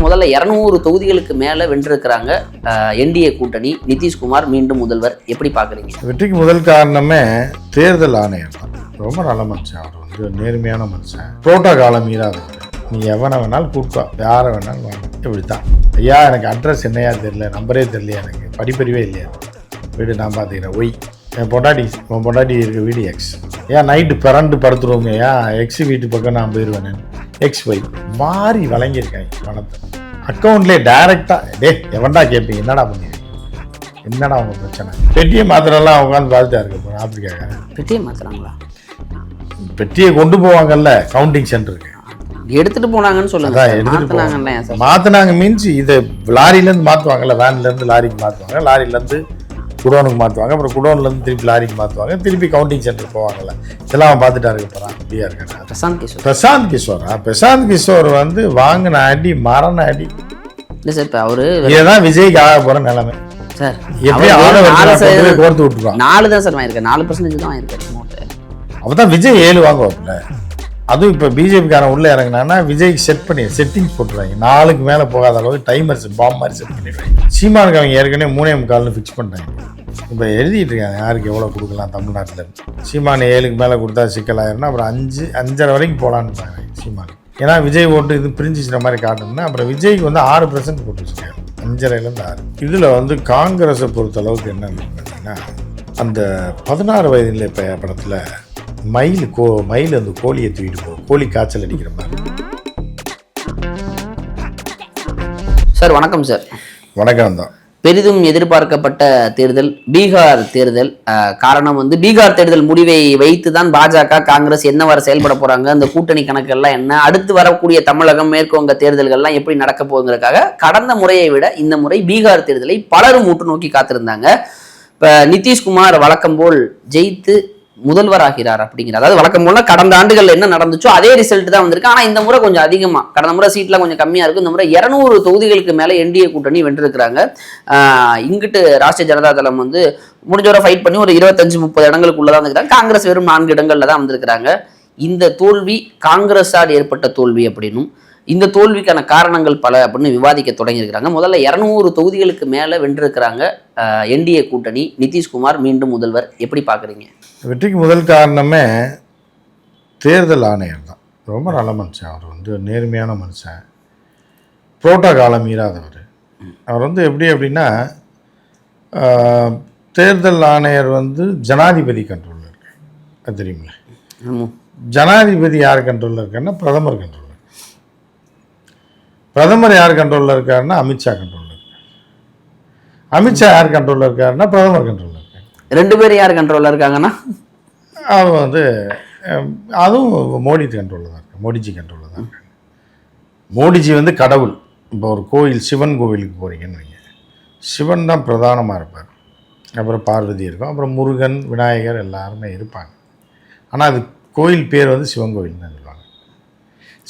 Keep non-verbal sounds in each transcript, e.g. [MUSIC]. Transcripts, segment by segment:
முதல்ல இரநூறு தொகுதிகளுக்கு மேலே வென்றிருக்கிறாங்க என்டிஏ கூட்டணி. நிதிஷ்குமார் மீண்டும் முதல்வர். எப்படி பார்க்குறீங்க? வெற்றிக்கு முதல் காரணமே தேர்தல் ஆணையம் தான். ரொம்ப நல்ல மனுஷன் அவர் வந்து. நேர்மையான மனுஷன். புரோட்டோகாலை மீறாதவர். நீ எவனை வேணாலும் கூப்பிட்டா யாரை வேணாலும் வேணும் இப்படி தான் ஐயா எனக்கு அட்ரஸ் என்னையா தெரியல. நம்பரே தெரியல எனக்கு. படிப்பறிவே இல்லையா? வீடு நான் பார்த்துக்கிறேன். ஒய். என் பொண்டாட்டி உன் பொண்டாட்டி இருக்க வீடு எக்ஸ் ஏன் நைட்டு பிறண்டு படுத்துருவோங்க ஏன் எக்ஸ் வீட்டு பக்கம் நான் போயிடுவேன் எக்ஸ் ஒய் மாறி வழங்கியிருக்கேன் பணத்தை. அக்கௌண்ட்லேயே டைரெக்டாக டே எவன்டா கேட்பீங்க என்னடா பண்ணுவீங்க என்னடா அவங்க பிரச்சனை? பெட்டியை மாத்திரம்லாம் உட்காந்து பார்த்துட்டா இருக்கு ஆப்பிரிக்காக்காரன். பெட்டியை மாத்துறாங்களா? பெட்டியை கொண்டு போவாங்கல்ல கவுண்டிங் சென்டருக்கு எடுத்துட்டு போனாங்கன்னு சொல்லுங்க அதான். எடுத்துட்டு மாத்துனாங்கல்ல ஏன் சார்? மாத்தினாங்க மீன்ஸ் இதை லாரியிலேருந்து மாற்றுவாங்கல்ல வேன்லேருந்து லாரிக்கு மாற்றுவாங்க லாரியிலேருந்து குடோனுக்கு மாற்றுவாங்க அப்புறம் குடோன்லேருந்து திருப்பி லாரிக்கு மாற்றுவாங்க திருப்பி கவுண்டிங் சென்டர் போவாங்கல்ல. இதெல்லாம் அவன் பார்த்துட்டா இருக்க போகிறான் அப்படியா இருக்கான் பிரசாந்த் கிஷோர். பிரசாந்த் கிஷோரா? பிரசாந்த் கிஷோர் வந்து வாங்கின அடி மரண அடி. இல்ல சார் இப்ப அவரு இதுதான் விஜய்க்கு ஆக போகிற நிலைமை. சார் எப்படி கோர்த்து விட்டுருவான்? நாலு தான் சார் வாங்கியிருக்காரு நாலு பர்சன்டேஜ் தான் வாங்கியிருக்காரு நோட்டு அப்போ தான் விஜய் ஏழு வாங்குவாப்புல. அதுவும் இப்போ பிஜேபிக்காரன் உள்ளே இறங்கினான்னா விஜய்க்கு செட் பண்ணி செட்டிங்ஸ் போட்டுருவாங்க. நாளுக்கு மேலே போகாத அளவுக்கு டைமர்ஸ் பாம் மாதிரி செட் பண்ணிடுவாங்க. சீமானுக்கு அவங்க ஏற்கனவே மூணே முக்கால்னு ஃபிக்ஸ் பண்ணிட்டாங்க இப்போ எழுதிட்டு இருக்காங்க யாருக்கு எவ்வளோ கொடுக்கலாம் தமிழ்நாட்டில்? சீமானு ஏழுக்கு மேலே கொடுத்தா சிக்கலாயிருன்னா அப்புறம் அஞ்சு அஞ்சரை வரைக்கும் போகலான்னு பாருங்க சீமான். ஏன்னா விஜய் ஓட்டு இது பிரிஞ்சிச்சுற மாதிரி காட்டணும்னா அப்புறம் விஜய்க்கு வந்து ஆறு பர்சன்ட் போட்டு வச்சுருக்காங்க அஞ்சரைலேருந்து ஆறு. இதில் வந்து காங்கிரஸை பொறுத்த அளவுக்கு என்ன பார்த்தீங்கன்னா அந்த பதினாறு வயது இப்போ படத்தில் மயில் கோ மயில் அந்த கோழியை தூக்கிட்டு போகும் கோழி காய்ச்சல் அடிக்கிற மாதிரி. சார் வணக்கம் சார். வணக்கம் தான். பெரிதும் எதிர்பார்க்கப்பட்ட தேர்தல் பீகார் தேர்தல். காரணம் வந்து பீகார் தேர்தல் முடிவை வைத்து தான் பாஜக காங்கிரஸ் என்ன வர செயல்பட போறாங்க அந்த கூட்டணி கணக்கெல்லாம் என்ன அடுத்து வரக்கூடிய தமிழகம் மேற்குவங்க தேர்தல்கள்லாம் எப்படி நடக்க போகுங்கிறதுக்காக கடந்த முறையை விட இந்த முறை பீகார் தேர்தலை பலரும் உற்று நோக்கி காத்திருந்தாங்க. இப்ப நிதிஷ்குமார் வழக்கம் போல் ஜெயித்து முதல்வர் ஆகிறார் அப்படிங்கிற அதாவது வழக்கம் போல கடந்த ஆண்டுகள் என்ன நடந்துச்சோ அதே ரிசல்ட் தான் வந்திருக்கு. ஆனா இந்த முறை கொஞ்சம் அதிகமா கடந்த முறை சீட்லாம் கொஞ்சம் கம்மியா இருக்கும் இந்த முறை இருநூறு தொகுதிகளுக்கு மேல என்டிஏ கூட்டணி வென்றிருக்கிறாங்க. ஆஹ் இங்கிட்டு ராஷ்டிரிய ஜனதா தளம் வந்து முடிஞ்சவரை ஃபைட் பண்ணி ஒரு இருபத்தஞ்சு முப்பது இடங்களுக்குள்ள தான் வந்துருக்காங்க காங்கிரஸ் வெறும் நான்கு இடங்கள்ல தான் வந்திருக்கிறாங்க. இந்த தோல்வி காங்கிரஸால் ஏற்பட்ட தோல்வி அப்படின்னும் இந்த தோல்விக்கான காரணங்கள் பல அப்படின்னு விவாதிக்க தொடங்கியிருக்கிறாங்க. முதல்ல இரநூறு தொகுதிகளுக்கு மேல வென்றிருக்கிறாங்க என்டிஏ கூட்டணி. நிதிஷ்குமார் மீண்டும் முதல்வர். எப்படி பாக்குறீங்க வெற்றிக்கு முதல் காரணமே தேர்தல் ஆணையம் தான். ரொம்ப நல்ல மனுஷன். அவர் வந்து நேர்மையான மனுஷன். புரோட்டோகாலை மீறாதவர். அவர் வந்து எப்படி அப்படின்னா தேர்தல் ஆணையர் வந்து ஜனாதிபதி கண்ட்ரோலில் இருக்கார். அது தெரியுமில்ல. ஜனாதிபதி யார் கண்ட்ரோலில் இருக்காருன்னா பிரதமர் கண்ட்ரோலில் பிரதமர் யார் கண்ட்ரோலில் இருக்காருன்னா அமித்ஷா கண்ட்ரோலில் இருக்கார். அமித்ஷா யார் கண்ட்ரோலில் இருக்காருன்னா பிரதமர் கண்ட்ரோலில் இருக்கார். ரெண்டு பேரும் யார் கண்ட்ரோல்ல இருக்காங்கன்னா? அவங்க வந்து அதுவும் மோடி கண்ட்ரோலில் தான் இருக்கு மோடிஜி கண்ட்ரோலில் தான் இருக்காங்க மோடிஜி வந்து கடவுள். இப்போ ஒரு கோயில் சிவன் கோவிலுக்கு போகிறீங்கன்னு வைங்க. சிவன் தான் பிரதானமாக இருப்பார். அப்புறம் பார்வதி இருக்கும். அப்புறம் முருகன் விநாயகர் எல்லாருமே இருப்பாங்க. ஆனால் அது கோயில் பேர் வந்து சிவன் கோயில் தான்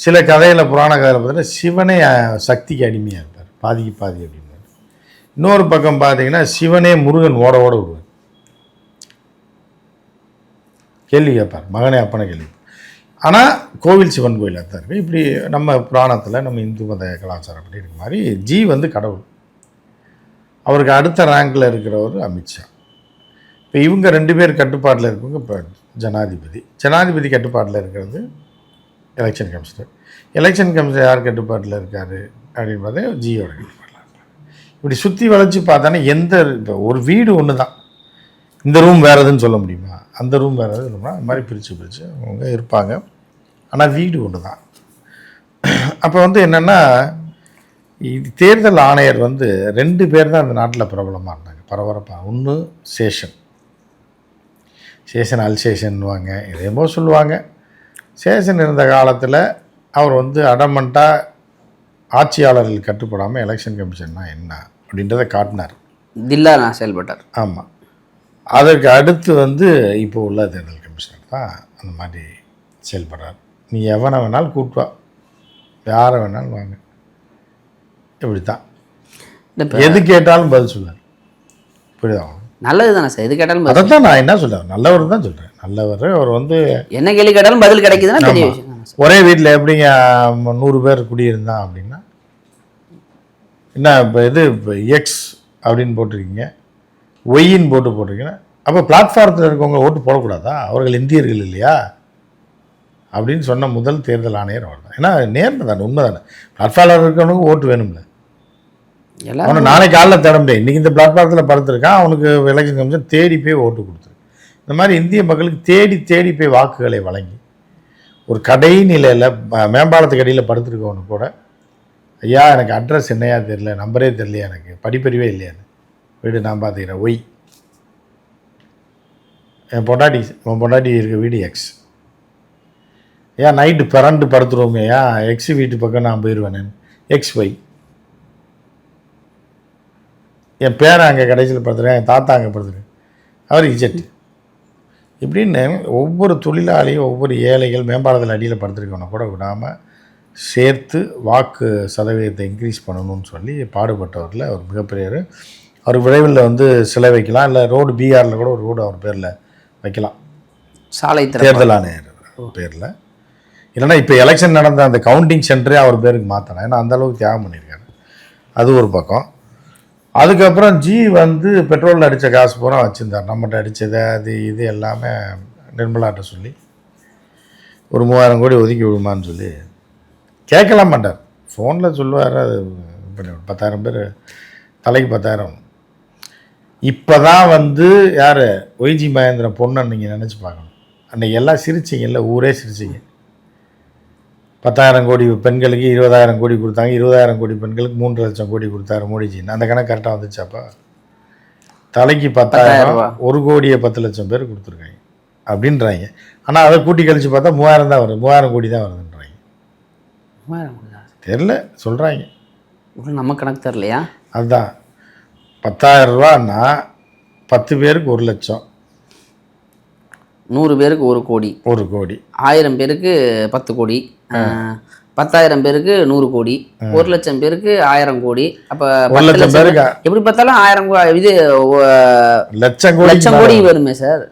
சில கதையில் புராண கதையில் பார்த்தீங்கன்னா சிவனே சக்திக்கு அடிமையாக இருப்பார். பாதிக்கு பாதி அப்படின்பார் இன்னொரு பக்கம் பார்த்தீங்கன்னா சிவனே முருகன் ஓட ஓட விடுவார். கேள்வி கேட்பார். மகனே அப்பனை கேள்வி ஆனால் கோவில் சிவன் கோயிலாக தான் இருக்குது இப்படி நம்ம புராணத்தில் நம்ம இந்து மத கலாச்சாரம் அப்படி இருக்க மாதிரி ஜி வந்து கடவுள். அவருக்கு அடுத்த ரேங்கில் இருக்கிறவர் அமித்ஷா இப்போ இவங்க ரெண்டு பேர் கட்டுப்பாட்டில் இருக்கவங்க இப்போ ஜனாதிபதி. ஜனாதிபதி கட்டுப்பாட்டில் இருக்கிறது எலெக்ஷன் கமிஷனர் எலெக்ஷன் கமிஷனர் யார் கட்டுப்பாட்டில் இருக்கார் அப்படின்னு பார்த்தா ஜியோட கட்டுப்பாட்டில் இருக்கார். இப்படி சுற்றி வளைச்சி பார்த்தானே எந்த இப்போ ஒரு வீடு ஒன்று தான் இந்த ரூம் வேறதுன்னு சொல்ல முடியுமா? அந்த ரூம் வேறு எதுவும் சொல்லணும்னா மாதிரி பிரித்து பிரித்து அவங்க இருப்பாங்க. ஆனால் வீடு ஒன்று தான் அப்போ வந்து என்னென்னா இது தேர்தல் ஆணையர் வந்து ரெண்டு பேர் தான் அந்த நாட்டில் பிரபலமாக இருந்தாங்க. பரபரப்பாக ஒன்று சேஷன். சேஷன் அல்சேஷன்வாங்க இதேமோ சொல்லுவாங்க. சேஷன் இருந்த காலத்தில் அவர் வந்து அடமண்ட்டாக ஆட்சியாளர்கள் கட்டுப்படாமல் எலெக்ஷன் கமிஷன்னா என்ன அப்படின்றத காட்டினார். தில்லா நான் செயல்பட்டார். ஆமாம் அதற்கு அடுத்து வந்து இப்போ உள்ள தேர்தல் கமிஷனர் தான் அந்த மாதிரி செயல்படுறார். நீ எவனை வேணாலும் கூட்டுவா யாரை வேணாலும் வாங்க. இப்படி தான் எது கேட்டாலும் பதில் சொல்லார் புரியுதா? நல்லது தானே சார்? எது கேட்டாலும். அதை தான் நான் என்ன சொல்கிறேன் நல்லவர் தான் சொல்கிறேன் நல்லவர் அவர் வந்து என்ன கேள்வி கேட்டாலும் பதில் கிடைக்குதுன்னா பெரிய விஷயம் ஒரே வீட்டில் எப்படிங்க நூறு பேர் குடியிருந்தான் அப்படின்னா? என்ன இப்போ இது இப்போ எக்ஸ் அப்படின்னு போட்டிருக்கீங்க ஒய்ன்னு போட்டு போட்டிருக்கீங்க. அப்போ பிளாட்ஃபாரத்தில் இருக்கவங்க ஓட்டு போடக்கூடாதா? அவர்கள் இந்தியர்கள் இல்லையா? அப்படின்னு சொன்ன முதல் தேர்தல் ஆணையர் அவர் தான் ஏன்னா நேர்மை தானே உண்மை தானே. பிளாட்ஃபார்மில் இருக்கவனுக்கு ஓட்டு வேணும்ல. அவனை நாளைக்கு காலைல தேட முடியாது. இன்றைக்கி இந்த பிளாட்ஃபாரத்தில் படுத்திருக்கான் அவனுக்கு விலக்கு கமிஷன் தேடி போய் ஓட்டு கொடுத்துரு. இந்த மாதிரி இந்திய மக்களுக்கு தேடி தேடி போய் வாக்குகளை வழங்கி ஒரு கடை நிலையில் மேம்பாலத்துக்கு அடியில் படுத்துருக்கவனு கூட ஐயா எனக்கு அட்ரஸ் என்னையா தெரியல நம்பரே தெரியலையா எனக்கு? படிப்பறிவே இல்லையான்னு. வீடு நான் பார்த்துக்கிறேன். ஒய். என் பொண்டாட்டி உன் பொண்டாட்டி இருக்க வீடு எக்ஸ் ஏன் நைட்டு பிறண்டு படுத்துருவோங்க ஏன் எக்ஸ் வீட்டு பக்கம் நான் போயிடுவேன் எக்ஸ் ஒய் என் பேரன் அங்கே கடைசியில் படுத்துறேன் என் தாத்தா அங்கே படுத்துறேன். அவர் இஜெட். இப்படின்னு ஒவ்வொரு தொழிலாளியும் ஒவ்வொரு ஏழைகள் மேம்பாலத்தில் அடியில் படுத்திருக்கவனை கூட விடாமல் சேர்த்து வாக்கு சதவீதத்தை இன்க்ரீஸ் பண்ணணும்னு சொல்லி பாடுபட்டவரில் அவர் மிகப்பெரியவர். அவர் விரைவில் வந்து சிலை வைக்கலாம் இல்லை ரோடு பீகாரில் கூட ஒரு ரோடு அவர் பேரில் வைக்கலாம். சாலை தேர்தல் ஆணையர் பேரில். இல்லைன்னா இப்போ எலெக்ஷன் நடந்த அந்த கவுண்டிங் சென்டரே அவர் பேருக்கு மாற்றலாம் ஏன்னா அந்த அளவுக்கு தியாகம் பண்ணியிருக்காரு. அது ஒரு பக்கம். அதுக்கப்புறம் ஜி வந்து பெட்ரோலில் அடித்த காசு பூரா வச்சுருந்தார். நம்மகிட்ட அடித்தது அது இது எல்லாமே நிர்மலாட்ட சொல்லி ஒரு மூவாயிரம் கோடி ஒதுக்கி விடுமான்னு சொல்லி கேட்கலாம் மாட்டார். ஃபோனில் சொல்லுவார் அது இது பண்ணி பத்தாயிரம் பேர் தலைக்கு பத்தாயிரம். இப்போ தான் வந்து யார்? ஒய்ஜி மகேந்திரன் பொண்ணு நீங்கள் நினச்சி பார்க்கணும். அன்றைக்கி எல்லாம் சிரிச்சிங்கல்ல ஊரே சிரிச்சிங்க. பத்தாயிரம் கோடி பெண்களுக்கு இருபதாயிரம் கோடி கொடுத்தாங்க இருபதாயிரம் கோடி பெண்களுக்கு மூன்று லட்சம் கோடி கொடுத்தாரு மோடிஜின்னு அந்த கணக்கு கரெக்டாக வந்துச்சாப்பா? தலைக்கு பத்தாயிரம். ஒரு கோடியே பத்து லட்சம் பேர் கொடுத்துருக்காங்க அப்படின்றாங்க. ஆனால் அதை கூட்டி கழிச்சு பார்த்தா மூவாயிரம் தான் வருது மூவாயிரம் கோடி தான் வருதுன்றாங்க. மூவாயிரம். தெரில சொல்கிறாங்க நம்ம கணக்கு தரலையா அதுதான். பத்தாயிரம் ரூபான்னா பத்து பேருக்கு ஒரு லட்சம். நூறு பேருக்கு ஒரு கோடி. ஒரு கோடி. ஆயிரம் பேருக்கு பத்து கோடி. பத்தாயிரம் பேருக்கு நூறு கோடி ஒரு லட்சம் பேருக்கு ஆயிரம் கோடி. அப்ப ஒரு லட்சம் பேருக்கு? எப்படி பார்த்தாலும் ஆயிரம் இது லட்சம் கோடி லட்சம் கோடி வருமே சார்.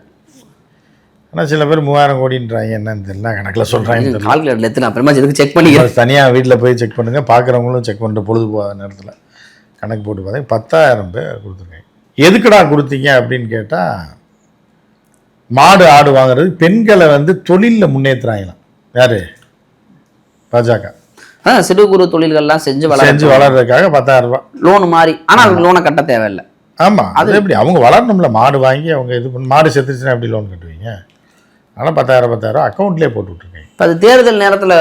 ஆனால் சில பேர் மூவாயிரம் கோடின்றாங்க. என்னன்னு தெரியல. கணக்கில் சொல்கிறாங்க தெரியல. கால்குலேட்டர் எடுத்து நான் அப்புறமா எதுக்கு செக் பண்ணிக்கிறேன். தனியாக வீட்டில் போய் செக் பண்ணுங்கள் பார்க்குறவங்களும் செக் பண்ணிட்டு பொழுது போகாத நேரத்தில் கணக்கு போட்டு பார்த்தீங்க பத்தாயிரம் பேர் கொடுத்துருக்காங்க. எதுக்குடா கொடுத்தீங்க அப்படின்னு கேட்டால் மாடு ஆடு வாங்குறது பெண்களை வந்து தொழிலில் முன்னேற்றுறாங்களாம் யார்? பாஜக. ஆ சிறு குறு தொழில்கள்லாம் செஞ்சு வளர செஞ்சு வளர்றதுக்காக பத்தாயிரம் ரூபாய் லோன் மாதிரி ஆனா அதுக்கு லோனை கட்ட தேவையில்லை. ஆமாம் அது எப்படி? அவங்க வளரணும்ல மாடு வாங்கி அவங்க இது பண்ணி மாடு செத்துச்சுன்னா எப்படி லோன் கட்டுவீங்க? அதனால் பத்தாயிரம் பத்தாயிரம் அக்கௌண்ட்லேயே போட்டு விட்ருக்கேன் இப்ப அது தேர்தல் நேரத்துல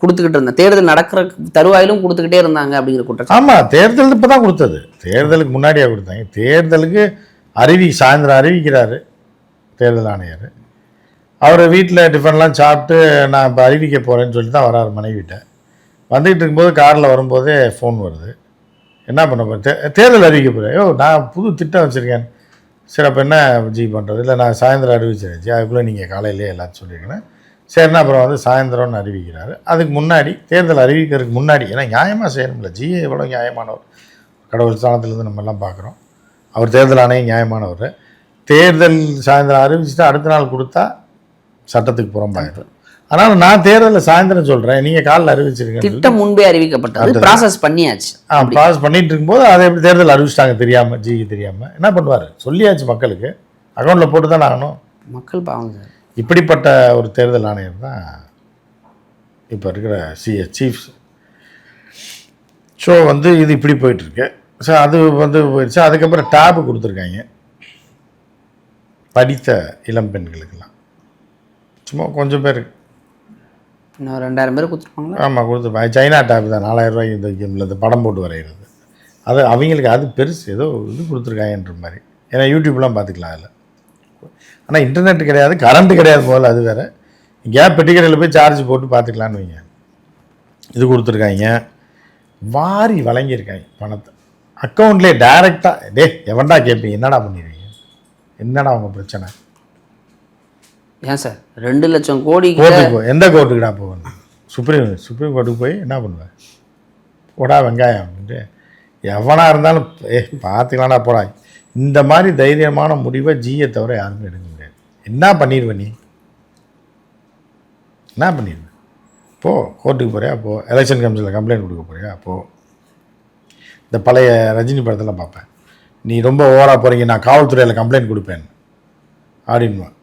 கொடுத்துக்கிட்டு இருந்தேன் தேர்தல் நடக்கிற தருவாயிலும் கொடுத்துக்கிட்டே இருந்தாங்க அப்படிங்கிற குற்றச்சாட்டு. ஆமாம் தேர்தல் இப்போ தான் கொடுத்தது. தேர்தலுக்கு முன்னாடியே கொடுத்தாங்க. தேர்தலுக்கு அறிவி சாயந்தரம் அறிவிக்கிறாரு தேர்தல் ஆணையர். அவர் வீட்டில் டிஃபன்லாம் சாப்பிட்டு நான் இப்போ அறிவிக்க போகிறேன்னு சொல்லி தான் வராரு மனைவிட்ட. வந்துக்கிட்டு இருக்கும்போது காரில் வரும்போதே ஃபோன் வருது. என்ன பண்ண போகிறேன் தே தேர்தல் அறிவிக்க போகிறேன் ஐயோ நான் புது திட்டம் வச்சுருக்கேன். சரி அப்போ என்ன ஜி பண்ணுறது இல்லை நான் சாயந்தரம் அறிவிச்சிருக்கேன் ஜி. அதுக்குள்ளே நீங்கள் காலையிலே எல்லாத்தையும் சொல்லியிருக்கேன் சரிண்ணா அப்புறம் வந்து சாயந்தரம்னு அறிவிக்கிறாரு. அதுக்கு முன்னாடி தேர்தல் அறிவிக்கிறதுக்கு முன்னாடி ஏன்னா நியாயமாக செய்யணும்ல. ஜி எவ்வளோ நியாயமானவர்? கடவுள் ஸ்தானத்துலேருந்து நம்ம எல்லாம் பார்க்குறோம். அவர் தேர்தல் ஆணையம் நியாயமானவர். தேர்தல் சாயந்தரம் அறிவிச்சுட்டு அடுத்த நாள் கொடுத்தா சட்டத்துக்கு புறம்பாயிடும். அதனால் நான் தேர்தலில் சாயந்தரம் சொல்கிறேன் நீங்கள் காலைல அறிவிச்சிருக்கேன் திட்டம் முன்பே அறிவிக்கப்பட்டது. ப்ராசஸ் பண்ணியாச்சு. ஆ பாஸ் பண்ணிட்டு இருக்கும்போது அதை எப்படி தேர்தல் அறிவிச்சிட்டாங்க தெரியாமல் ஜிக்கு தெரியாமல் என்ன பண்ணுவார்? சொல்லியாச்சு மக்களுக்கு. அக்கௌண்ட்டில் போட்டு தான் ஆகணும். மக்கள் சார். இப்படிப்பட்ட ஒரு தேர்தல் ஆணையர் தான் இப்போ இருக்கிற சிஎஸ் சீஃப்ஸ் ஸோ வந்து இது இப்படி போயிட்டுருக்கு. ஸோ அது வந்து போயிடுச்சு. அதுக்கப்புறம் டேபு கொடுத்துருக்காங்க. படித்த இளம் பெண்களுக்கெல்லாம். சும்மா கொஞ்சம் பேர். இன்னும் ரெண்டாயிரம் பேர் கொடுத்துருப்பாங்களா? ஆமாம் கொடுத்துருப்பாங்க சைனா டேப் தான். நாலாயிரம் ரூபாய்க்கு இந்த கேமில் இந்த படம் போட்டு வரைகிறது அது அவங்களுக்கு அது பெருசு. ஏதோ இது கொடுத்துருக்காங்கன்ற மாதிரி. ஏன்னா யூடியூப்லாம் பார்த்துக்கலாம் அதில். ஆனால் இன்டர்நெட் கிடையாது கரண்ட் கிடையாது முதல்ல அது வேறு. கேப் பெட்டி கடையில் போய் சார்ஜ் போட்டு பார்த்துக்கலான்னு வைங்க. இது கொடுத்துருக்காங்க. வாரி வழங்கியிருக்காங்க பணத்தை. அக்கௌண்ட்லேயே டைரெக்டாக டே எவன்டா கேட்பீங்க என்னடா பண்ணிடுவீங்க என்னடா உங்கள் பிரச்சனை? ஏன் சார்? ரெண்டு லட்சம் கோடி கோர்ட்டுக்கு போ எந்த கோர்ட்டுக்குடா போகணும்? சுப்ரீம் சுப்ரீம் கோர்ட்டுக்கு போய் என்ன பண்ணுவேன்? போடா வெங்காயம் அப்படின்ட்டு எவனாக இருந்தாலும் ஏ பார்த்துக்கலாம்டா போடா. இந்த மாதிரி தைரியமான முடிவை ஜியை தவிர யாருமே எடுக்க முடியாது. என்ன பண்ணிடுவ நீ? என்ன பண்ணிடுவ? போ கோர்ட்டுக்கு போறியா? போ. எலெக்ஷன் கமிஷனில் கம்ப்ளைண்ட் கொடுக்க போறியா? போ. இந்த பழைய ரஜினி படத்தெல்லாம் பார்ப்பேன். நீ ரொம்ப ஓவராக போகிறீங்க நான் காவல்துறையில் கம்ப்ளைண்ட் கொடுப்பேன். அப்படின்வான்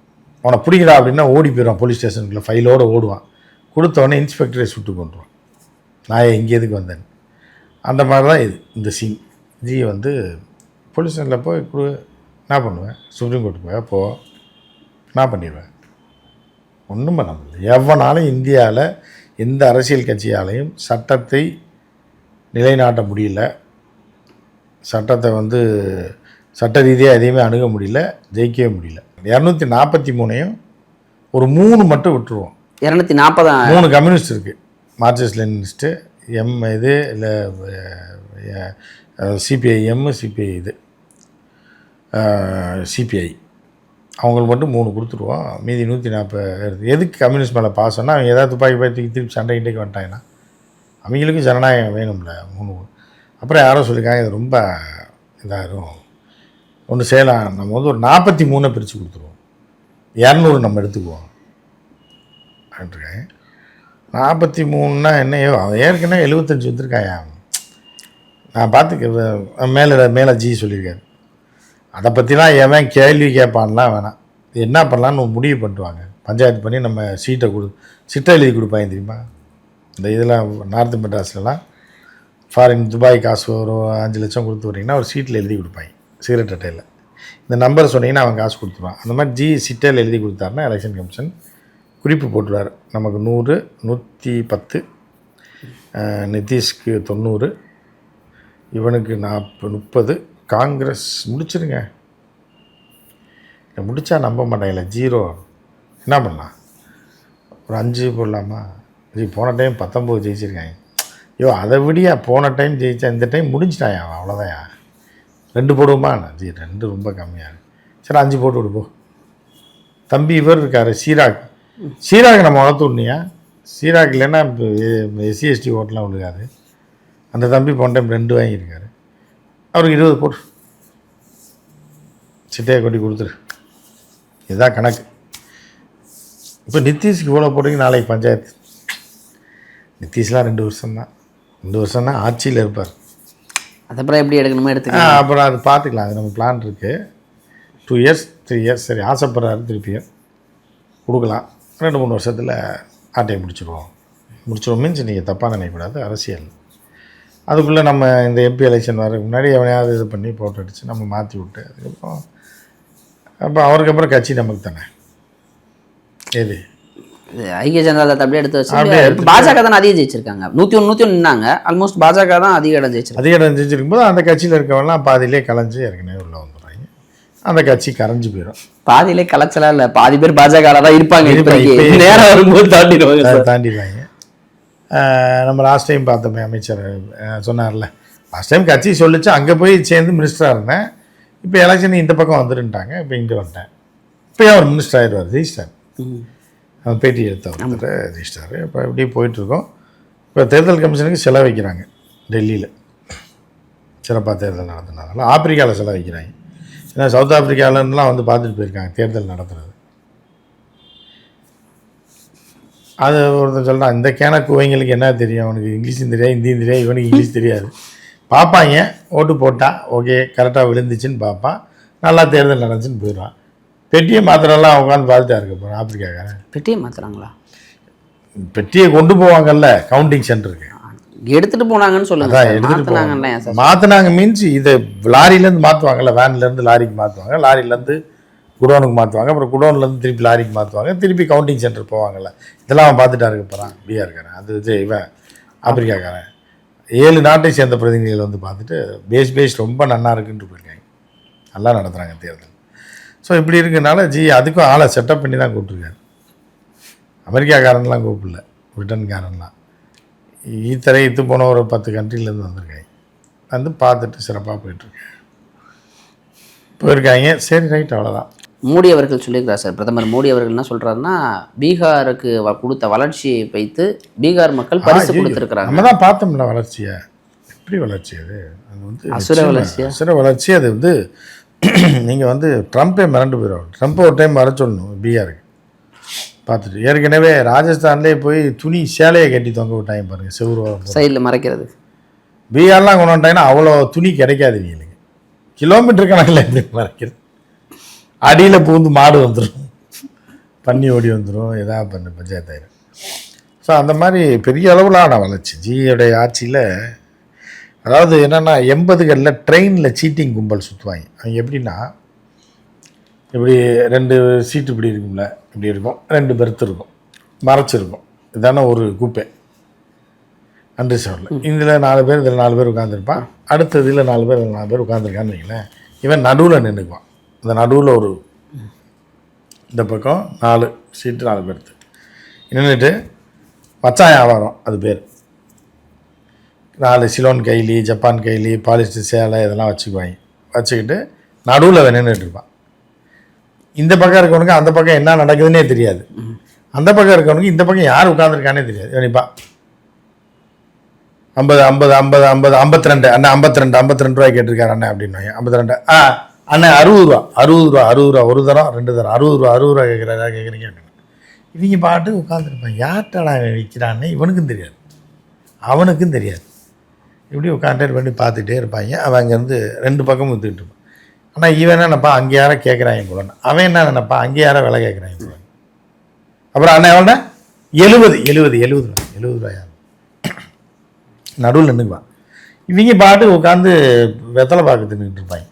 உன்னை பிடிக்கிறா அப்படின்னா ஓடி போயிடுவான் போலீஸ் ஸ்டேஷனுக்குள்ள ஃபைலோடு ஓடுவான். கொடுத்தவொடனே இன்ஸ்பெக்டரை சுட்டு கொண்டுருவான் நான் இங்கே எதுக்கு வந்தேன்? அந்த மாதிரி தான் இது இந்த சீன் ஜி வந்து போலீஸ் ஸ்டேஷனில் போய் கொடு என்ன பண்ணுவேன். சுப்ரீம் கோர்ட்டு போய் போ என்ன பண்ணிடுவேன். ஒன்றும் பண்ண முடியல. எவனாலும் இந்தியாவில் எந்த அரசியல் கட்சியாலையும் சட்டத்தை நிலைநாட்ட முடியல. சட்டத்தை வந்து சட்ட ரீதியாக எதையுமே அணுக முடியல ஜெயிக்கவே முடியல. இரநூத்தி நாற்பத்தி மூணையும் ஒரு மூணு மட்டும் விட்டுருவோம். இரநூத்தி நாற்பதா? மூணு கம்யூனிஸ்ட் இருக்குது மார்க்சிஸ்ட் லெனினிஸ்ட்டு எம் இது இல்லை சிபிஐ எம் சிபிஐ இது. சிபிஐ. அவங்களுக்கு மட்டும் மூணு கொடுத்துருவோம். மீதி நூற்றி நாற்பது எதுக்கு கம்யூனிஸ்ட் மேலே பாசம்னா அவங்க ஏதாவது துப்பாக்கி பாய் தூக்கி திருப்பி சண்டை கிட்டே வந்துட்டாங்கன்னா அவங்களுக்கும் ஜனநாயகம் வேணும்ல மூணு. அப்புறம் யாரோ சொல்லியிருக்காங்க இது ரொம்ப இதாகிடும் ஒன்று செய்யலாம் நம்ம வந்து ஒரு நாற்பத்தி மூணை பிரித்து கொடுத்துருவோம். இரநூறு நம்ம எடுத்துக்குவோம். அப்படின்ட்டுருக்கேன் நாற்பத்தி மூணுனா என்னையோ அவன் ஏற்கனவே எழுபத்தஞ்சி வந்திருக்காயா? நான் பார்த்துக்க மேலே மேலே ஜி சொல்லியிருக்காரு. அதை பற்றிலாம் எவன் கேள்வி கேட்பான்லாம் வேணாம். இது என்ன பண்ணலான்னு முடிவு பண்ணுவாங்க பஞ்சாயத்து பண்ணி நம்ம சீட்டை கொடு சிட்டை எழுதி கொடுப்பாங்க தெரியுமா? இந்த இதெல்லாம் நார்த் மெட்ராஸ்லலாம் ஃபாரின் துபாய் காசு ஒரு அஞ்சு லட்சம் கொடுத்து வரீங்கன்னா ஒரு சீட்டில் எழுதி கொடுப்பாங்க. சிகரெட் அட்டையில். இந்த நம்பர் சொன்னீங்கன்னா அவன் காசு கொடுத்துருவான். அந்த மாதிரி ஜி சிட்டையில் எழுதி கொடுத்தாருன்னா எலெக்ஷன் கமிஷன் குறிப்பு போட்டுருவார். நமக்கு நூறு நூற்றி பத்து நிதிஷ்க்கு தொண்ணூறு இவனுக்கு நாற்பது முப்பது காங்கிரஸ் முடிச்சிருங்க. இதை முடிச்சா நம்ப மாட்டாங்கல்ல ஜீரோ. என்ன பண்ணலாம்? ஒரு அஞ்சு போடலாமா? ஜி போன டைம் பத்தொம்போது ஜெயிச்சிருக்காங்க. ஐயோ அதை விடியா போன டைம் ஜெயிச்சா இந்த டைம் முடிஞ்சிட்டாயா? அவன் அவ்வளோதான்யா ரெண்டு போடுவோமா? அது ரெண்டு ரொம்ப கம்மியாக சரி அஞ்சு போட்டு விடுப்போ தம்பி இவர் இருக்கார் சீராக். சீராக் நம்ம வளர்த்து விடணியா சீராக் இல்லைன்னா இப்போ எஸ்சி எஸ்டி ஓட்டெலாம் விழுகாது. அந்த தம்பி போன டைம் ரெண்டு வாங்கியிருக்காரு. அவருக்கு இருபது போட்டு சிட்டையை கொட்டி கொடுத்துரு. இதுதான் கணக்கு. இப்போ நிதிஷ்க்கு இவ்வளோ போடுறீங்க நாளைக்கு பஞ்சாயத்து. நிதிஷ்லாம் ரெண்டு வருஷம்தான். ரெண்டு வருஷம்னா ஆட்சியில் இருப்பார். அதுக்கப்புறம் எப்படி எடுக்கணுமோ எடுத்துக்கலாம். அப்புறம் அது பார்த்துக்கலாம். அது நம்ம பிளான் இருக்குது டூ இயர்ஸ் த்ரீ இயர்ஸ் சரி ஆசைப்படுறாரு திருப்பியும். கொடுக்கலாம். ரெண்டு மூணு வருஷத்தில் ஆட்டையை முடிச்சிடுவோம் முடிச்சிடுவோம் மீன்ஸ் நீங்கள் தப்பாக நினைக்கக்கூடாது. அரசியல். அதுக்குள்ளே நம்ம இந்த எம்பி எலெக்ஷன் வரதுக்கு முன்னாடி எவனையாவது இது பண்ணி போட்டு அடித்து நம்ம மாற்றி விட்டு அதுக்கப்புறம் அப்போ அவருக்கு அப்புறம் கட்சி நமக்கு தானே? எது? ஐக்கிய ஜனதா தளத்தை அப்படியே எடுத்து வச்சு பாஜக தான் அதிகம் ஜெயிச்சிருக்காங்க. நூற்றி ஒன்று நூற்றி ஒன்று நின்னாங்க. ஆல்மோஸ்ட் பாஜக தான் அதிக இடம் ஜெயிச்சிருக்காங்க அதிக இடம் செஞ்சிருக்கும் போது அந்த கட்சியில் இருக்கவங்கலாம் பாதியிலே கலைஞ்சு ஏற்கனவே உள்ளே வந்துடுறாங்க. அந்த கட்சி கரைஞ்சு போயிடும். பாதியிலே கலைச்சலா இல்ல. பாதி பேர் பாஜக தான் இருப்பாங்க. நேரம் வரும்போது தாண்டிடுவாங்க தாண்டிடுவாங்க. நம்ம லாஸ்ட் டைம் பார்த்தோமே அமைச்சர் சொன்னார்ல. லாஸ்ட் டைம் கட்சி சொல்லிச்சு அங்கே போய் சேர்ந்து மினிஸ்டராக இருந்தேன். இப்போ எலெக்ஷன் இந்த பக்கம் வந்துருன்ட்டாங்க இப்போ இங்கே வந்துட்டேன். இப்போ அவர் மினிஸ்டர் ஆயிடுவார் ஜெயிச்சிட்டார். பேட்டி எடுத்த ஒருத்தர் இப்போ இப்படி போயிட்டுருக்கோம். இப்போ தேர்தல் கமிஷனுக்கு செலவு வைக்கிறாங்க. டெல்லியில். சிறப்பாக தேர்தல் நடத்தினால ஆப்பிரிக்காவில் செலவு வைக்கிறாங்க. ஏன்னா சவுத் ஆப்பிரிக்காவிலலாம் வந்து பார்த்துட்டு போயிருக்காங்க. தேர்தல் நடத்துறது. அது ஒருத்தன் சொல்கிறான் இந்த கேன குவைங்களுக்கு என்ன தெரியும்? அவனுக்கு இங்கிலீஷும் தெரியாது ஹிந்தியும் தெரியாது இவனுக்கு இங்கிலீஷ் தெரியாது. பார்ப்பாங்க ஓட்டு போட்டா ஓகே கரெக்டாக விழுந்துச்சுன்னு பார்ப்பான் நல்லா தேர்தல் நடந்துச்சுன்னு போயிடுவான் பெட்டியை மாத்திரம்லாம் உட்காந்து பார்த்துட்டா இருக்க போகிறான் ஆப்பிரிக்காக்காரன் பெட்டியை மாத்துறாங்களா? பெட்டியை கொண்டு போவாங்கல்ல கவுண்டிங் சென்டருக்கு எடுத்துட்டு போனாங்கன்னு சொல்லுங்க அதான். எடுத்துட்டு சார்? மாற்றினாங்க மீன்ஸ் இதை லாரியிலேருந்து மாற்றுவாங்கல்ல வேன்லேருந்து லாரிக்கு மாற்றுவாங்க லாரியிலேருந்து குடோனுக்கு மாற்றுவாங்க அப்புறம் குடோன்லேருந்து திருப்பி லாரிக்கு மாற்றுவாங்க திருப்பி கவுண்டிங் சென்டர் போவாங்கல்ல. இதெல்லாம் அவன் பார்த்துட்டா இருக்க போகிறான் பிஆர்காரன் அது இது இவன் ஆப்பிரிக்காக்காரன் ஏழு நாட்டை சேர்ந்த பிரதிநிதிகள் வந்து பார்த்துட்டு பேஸ் பேஸ் ரொம்ப நன்னா இருக்குன்ட்டு போயிருக்காங்க. நல்லா நடத்துகிறாங்க தேர்தல். ஸோ இப்படி இருக்கனால ஜி அதுக்கும் ஆளை செட்டப் பண்ணி தான் கூப்பிட்ருக்காரு அமெரிக்காக்காரன்லாம் கூப்பிடல பிரிட்டன்காரன்லாம். ஈத்தரை இத்து போன ஒரு பத்து கண்ட்ரிலேருந்து வந்திருக்காங்க. வந்து பார்த்துட்டு சிறப்பாக போயிட்டுருக்கேன் போயிருக்காங்க. சரி ரைட் அவ்வளோதான் மோடி அவர்கள் சொல்லியிருக்கார் சார். பிரதமர் மோடி அவர்கள் என்ன சொல்றாருன்னா பீகாருக்கு கொடுத்த வளர்ச்சியை வைத்து பீகார் மக்கள் பரிசு ஐயையோ, கொடுத்துருக்காங்க நம்ம தான் பார்த்தோம்ல வளர்ச்சியை. எப்படி வளர்ச்சி அது? அது வந்து அசுர வளர்ச்சியா? அசுர வளர்ச்சி அது வந்து [CLEARS THROAT] நீங்கள் வந்து ட்ரம்ப்பே மிரண்டு போயிடும் ட்ரம்ப்பை ஒரு டைம் வர சொல்லணும் பீகாருக்கு பார்த்துட்டு. ஏற்கனவே ராஜஸ்தான்லேயே போய் துணி சேலையை கட்டி தொங்க விட்டாங்க பாருங்க செவ்வறு. சைடில் மறைக்கிறது. பீகார்லாம் கொண்டு வந்துட்டாங்கன்னா அவ்வளோ துணி கிடைக்காது இவங்களுக்கு கிலோமீட்டர் கணக்கில் எப்படி மறைக்கிறது? அடியில் பூந்து மாடு வந்துடும் பன்னி ஓடி வந்துடும் எதாவது பண்ண பஞ்சாயத்து ஆயிரும் ஸோ அந்த மாதிரி பெரிய அளவிலான வளர்ச்சி. ஜியோடைய ஆட்சியில் அதாவது என்னென்னா எண்பதுகளில் ட்ரெயினில் சீட்டிங் கும்பல் சுற்றுவாங்க அவங்க எப்படின்னா இப்படி ரெண்டு சீட்டு இப்படி இருக்கும்ல இப்படி இருக்கும். ரெண்டு பெர்த் இருக்கும். மறைச்சிருக்கும். இதானே ஒரு கூப்பை. அன்று சவரில் இதில் நாலு பேர் இதில் நாலு பேர் உட்காந்துருப்பான் அடுத்த இதில் நாலு பேர் நாலு பேர் உட்காந்துருக்கான்னு வைங்களேன். இவன் நடுவில் நின்றுக்குவான் இந்த நடுவில் ஒரு இந்த பக்கம் நாலு சீட்டு நாலு பேர்த்து நின்றுட்டு மச்சான் வியாபாரம் அது பேர். நாலு சிலோன் கைலி ஜப்பான் கைலி பாலிஸ்டர் சேலை இதெல்லாம் வச்சுக்குவாங்க வச்சுக்கிட்டு நடுவில் அவன் நின்றுட்டு இருப்பான் இந்த பக்கம் இருக்கவனுக்கு அந்த பக்கம் என்ன நடக்குதுன்னே தெரியாது. அந்த பக்கம் இருக்கவனுக்கு இந்த பக்கம் யார் உட்காந்துருக்கானே தெரியாது. இவனிப்பா ஐம்பது ஐம்பது ஐம்பது ஐம்பது ஐம்பத்தி ரெண்டு அண்ணன் ஐம்பத்தி ரெண்டு ஐம்பத்தி ரெண்டு ரூபாய் கேட்டிருக்காரு அண்ணன் அப்படின்னு ஐம்பத்தி ரெண்டு ஆ அண்ணன் அறுபது ரூபா. அறுபது ரூபா அறுபது ரூபா ஒரு தரம் ரெண்டு தரம். அறுபது ரூபா அறுபது ரூபா கேட்குறாரா கேட்குறீங்க அப்படின்னு. இவங்க பாட்டு உட்காந்துருப்பான் யார்கிட்ட விற்கிறான்னு இவனுக்கும் தெரியாது. அவனுக்கும் தெரியாது. இப்படி உட்காந்துட்டு பண்ணி பார்த்துட்டே இருப்பாங்க. அவன் அங்கேருந்து ரெண்டு பக்கமும் வித்துக்கிட்டு இருப்பான். ஆனால் இவன் என்ன நினைப்பா அங்கே யாரை கேட்குறாங்க போலன்னு அவன் என்ன நினைப்பா அங்கே யாரை விலை கேட்குறாங்க போல. அப்புறம் அண்ணன் எவ்வளோ எழுபது எழுபது எழுபது ரூபா எழுபது ரூபாயா. நடுவில் நின்றுக்குவான் இவங்க பாட்டு உட்காந்து வெத்தலை பார்க்க தின்னுட்டு இருப்பாங்க.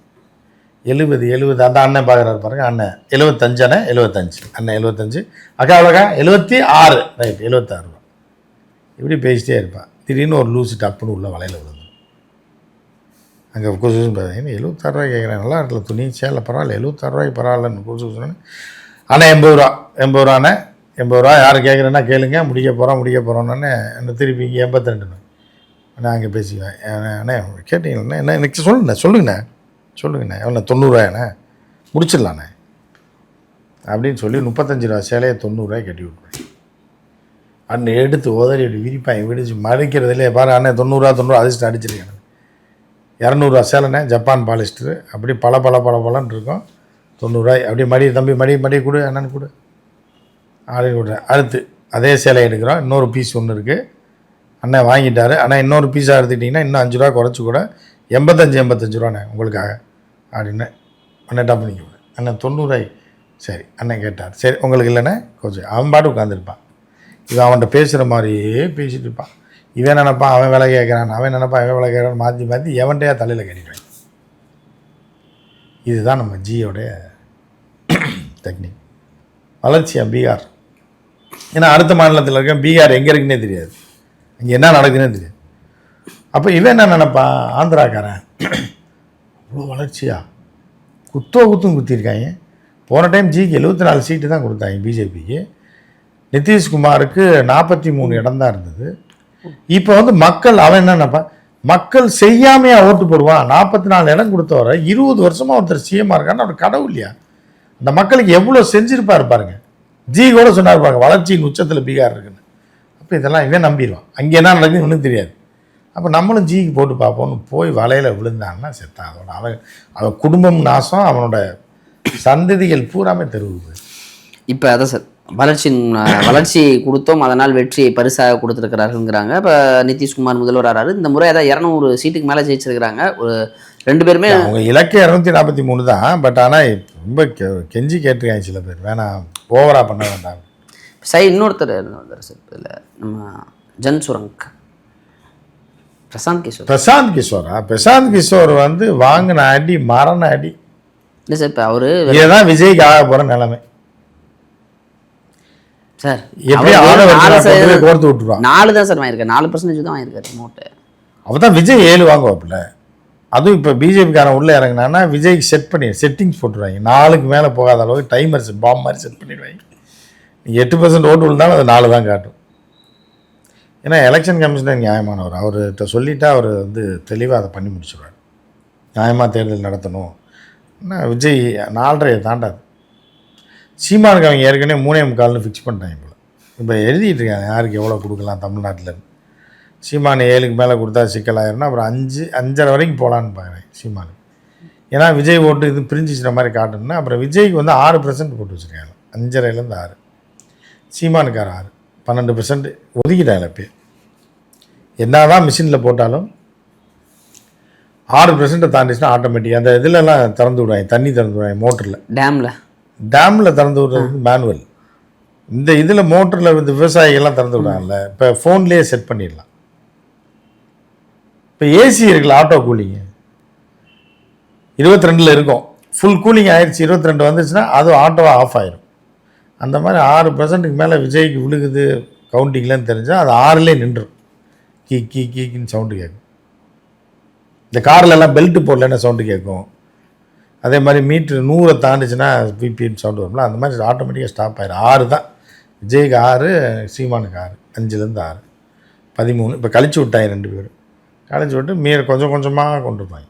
எழுபது எழுபது. அந்த அண்ணன் பார்க்குறாரு பாருங்க அண்ணன். எழுபத்தஞ்சு அண்ணன் எழுபத்தஞ்சு. அண்ணன் எழுபத்தஞ்சு. அக்கா அவ்வளோக்கா எழுபத்தி ஆறு. ரைட் எழுபத்தாறு ரூபா இப்படி பேசிட்டே இருப்பான். திடீர்னு ஒரு லூசு டப்புன்னு உள்ள வலையில் விழுந்து. அங்கே கொசு பார்த்தீங்கன்னா எழுபத்தாறு ரூபாய் கேட்குறேன்? நல்லா இடத்துல துணி சேலை பரவாயில்ல எழுபத்தாறு ரூபாய்க்கு பரவாயில்லன்னு கொசு சொன்னேன். அண்ணா எண்பது ரூபா எண்பது ரூபாண்ணே எண்பது ரூபா யார் கேட்குறேன்னா கேளுங்க முடிக்க போகிறோம் முடிக்க போகிறோன்னு என்ன திருப்பி இங்கே எண்பத்திரெண்டுன்னு நான் அங்கே பேசிக்குவேன். அண்ணே, அண்ணே என்ன எனக்கு சொல்லுங்கண்ணே சொல்லுங்கண்ணே சொல்லுங்கண்ணே. எவ்வளோ தொண்ணூறுரூவாயாண்ணே முடிச்சிடலாண்ணே. அப்படின்னு சொல்லி முப்பத்தஞ்சு ரூபா சேலையை தொண்ணூறுரூவாய் கட்டி விட்ருவேன் அண்ணன் எடுத்து உதறி அப்படி விரிப்பாங்க விடிச்சு மறைக்கிறதுலே பாரு அண்ணன் தொண்ணூறுரூவா தொண்ணூறு அதிர்ஷ்டம் அடிச்சிருக்கேன் இரநூறுவா சேலைண்ணே ஜப்பான் பாலிஸ்டரு. அப்படி பல பல பல பலன்னு இருக்கும். தொண்ணூறுரூவாய் அப்படியே மடி தம்பி மடி மடி கொடு அண்ணன் கொடு. அப்படின்னு கொடுறேன் அடுத்து அதே சேலை எடுக்கிறோம். இன்னொரு பீஸ் ஒன்று இருக்குது அண்ணன் வாங்கிட்டாரு. ஆனால் இன்னொரு பீஸாக எடுத்துக்கிட்டிங்கன்னா இன்னும் அஞ்சு ரூபா குறைச்சி கூட எண்பத்தஞ்சு எண்பத்தஞ்சு ரூபாண்ணே உங்களுக்காக. அப்படின்னு அண்ணன் டாப் பண்ணிக்க அண்ணன் தொண்ணூறாய் சரி அண்ணன் கேட்டார். சரி உங்களுக்கு இல்லைண்ணே கொஞ்சம் அவன் பாட்டு உட்காந்துருப்பான் இவன் அவன்கிட்ட பேசுகிற மாதிரியே பேசிட்டு இருப்பான். இவன் நினைப்பான் அவன் வேலை கேட்குறான் அவன் நினைப்பான் அவன் விலை கேட்குறான் மாற்றி மாற்றி எவன்கிட்டயா தலையில் கட்டிடுவான். இதுதான் நம்ம ஜியோடைய டெக்னிக் வளர்ச்சியா பீகார். ஏன்னா அடுத்த மாநிலத்தில் இருக்க பீகார் எங்கே இருக்குன்னே தெரியாது. இங்கே என்ன நடக்குதுன்னே தெரியாது. அப்போ இவன் என்ன நினைப்பான்? ஆந்திராக்காரன். அவ்வளோ வளர்ச்சியா? குத்தோ குத்தும் குத்திருக்காங்க போன டைம் ஜிக்கு எழுபத்தி நாலு சீட்டு தான் கொடுத்தாங்க பிஜேபிக்கு. நிதிஷ்குமாருக்கு நாற்பத்தி மூணு இடம் தான் இருந்தது. இப்போ வந்து மக்கள் அவன் என்ன நினைப்பான் மக்கள் செய்யாமையா ஓட்டு போடுவான். நாற்பத்தி நாலு இடம் கொடுத்தவரை இருபது வருஷமாக ஒருத்தர் சிஎம்மாக இருக்கான்னு அவர் கடவுள் இல்லையா? அந்த மக்களுக்கு எவ்வளோ செஞ்சுருப்பாரு பாருங்க. ஜி கூட சொன்னார் பாருங்க வளர்ச்சியின் உச்சத்தில் பீகார் இருக்குன்னு. அப்போ இதெல்லாம் இவன் நம்பிடுவான். அங்கே என்ன நடக்குதுன்னு இவனுக்கு தெரியாது. அப்போ நம்மளும் ஜிக்கு போட்டு பார்ப்போம்னு போய் வலையில் விழுந்தான்னா செத்தான் அதோட அவன் அவன் குடும்பம் நாசம் அவனோட சந்ததிகள் பூராமே தெருவுது. இப்போ அதான் சார் வளர்ச்சியின் அஹ், வளர்ச்சி கொடுத்தோம். அதனால் வெற்றியை பரிசாக கொடுத்துருக்கிறாருங்கிறாங்க இப்போ நிதிஷ்குமார் முதல்வர் ஆறாரு. இந்த முறை அதான் இரநூறு சீட்டுக்கு மேலே ஜெயிச்சிருக்கிறாங்க. ஒரு ரெண்டு பேருமே அவங்க இலக்கு இரநூத்தி நாற்பத்தி மூணு தான். பட் ஆனால் ரொம்ப கெஞ்சி கேட்டிருக்காங்க சில பேர். வேணாம் ஓவரா பண்ண வேண்டாம். சை இன்னொருத்தர் வந்தார் சார் இதில் நம்ம ஜன் சுரங்க். பிரசாந்த் கிஷோர். பிரசாந்த் கிஷோரா? பிரசாந்த் கிஷோர் வந்து வாங்கின அடி மரண அடி. இல்லை சார் இப்போ அவரு இதுதான் விஜய்க்கு ஆக போகிற நிலைமை. சார் எப்படி அவரு கோர்த்து விட்டுருவான் நாலு தான் சார் வாங்கியிருக்காரு. நாலு பர்சன்டேஜ் தான் வாங்கியிருக்காரு நோட்டு அவள் தான் விஜய் ஏழு வாங்குவாப்புல. அதுவும் இப்போ பிஜேபிக்காரன் உள்ளே இறங்கினான்னா விஜய்க்கு செட் பண்ணி செட்டிங்ஸ் போட்டுருவாங்க. நாலுக்கு மேலே போகாத அளவுக்கு டைமர் பாம் மாதிரி செட் பண்ணிடுவாங்க. நீங்கள் எட்டு பர்சன்ட் ஓட்டு விழுந்தாலும் அது நாலு தான் காட்டும். ஏன்னா எலெக்ஷன் கமிஷனர் நியாயமானவர். அவர்கிட்ட சொல்லிட்டா அவர் வந்து தெளிவாக அதை பண்ணி முடிச்சிடுவார் நியாயமாக தேர்தல் நடத்தணும். என்ன விஜய் நாலரையை தாண்டாது. சீமானுக்கு அவங்க ஏற்கனவே மூணே முக்கால்னு ஃபிக்ஸ் பண்ணிட்டாங்க இப்போ. எழுதிட்டு இருக்காங்க யாருக்கு எவ்வளோ கொடுக்கலாம் தமிழ்நாட்டில். சீமானு ஏழுக்கு மேலே கொடுத்தா சிக்கலாயிருன்னா அப்புறம் அஞ்சு அஞ்சரை வரைக்கும் போகலான்னு பார்க்குறேன் சீமானுக்கு ஏன்னா விஜய் ஓட்டு இது பிரிஞ்சிச்சுற மாதிரி காட்டணும்னா அப்புறம் விஜய்க்கு வந்து ஆறு பர்சன்ட் போட்டு வச்சுருக்காங்க. அஞ்சரைலேருந்து ஆறு. சீமானுக்கார ஆறு பன்னெண்டு பர்சன்ட் ஒதுக்கிட்டாங்க இப்போ என்ன தான் மிஷினில் போட்டாலும் ஆறு பர்சன்ட்டை தாண்டிச்சுன்னா ஆட்டோமேட்டிக் அந்த இதிலலாம் திறந்து விடுவாங்க தண்ணி திறந்து விடுவாங்க மோட்டரில். டேமில் டேமில் திறந்து விடுறது மேனுவல் இந்த இதில் மோட்டரில் இந்த விவசாயிகள்லாம் திறந்து விடுறாங்கல்ல இப்போ ஃபோன்லேயே செட் பண்ணிடலாம். இப்போ ஏசி இருக்குல்ல ஆட்டோ கூலிங்கு இருபத்தி ரெண்டில் இருக்கும். ஃபுல் கூலிங் ஆயிடுச்சு இருபத்தி ரெண்டு வந்துச்சுன்னா அது ஆட்டோவாக ஆஃப் ஆயிரும். அந்த மாதிரி ஆறு பர்சன்ட்டுக்கு மேலே விஜய்க்கு விழுகுது கவுண்டிங்லன்னு தெரிஞ்சால் அது ஆறுலேயே நின்றும் கீ கீ கீக்கின்னு சவுண்டு கேட்கும். இந்த கார்ல எல்லாம் பெல்ட் போடலன்னா சவுண்டு கேட்கும். அதே மாதிரி மீட்ரு நூறை தாண்டுச்சுன்னா பிபிஎம் சவுண்டு வரும்ல அந்த மாதிரி ஆட்டோமேட்டிக்காக ஸ்டாப் ஆயிடும் ஆறு தான். விஜய்க்கு ஆறு சீமானுக்கு ஆறு. அஞ்சுலேருந்து ஆறு. பதிமூணு. இப்போ கழிச்சு விட்டாங்க ரெண்டு பேரும் கழிச்சு விட்டு மீற கொஞ்சம் கொஞ்சமாக கொண்டு வருவாங்க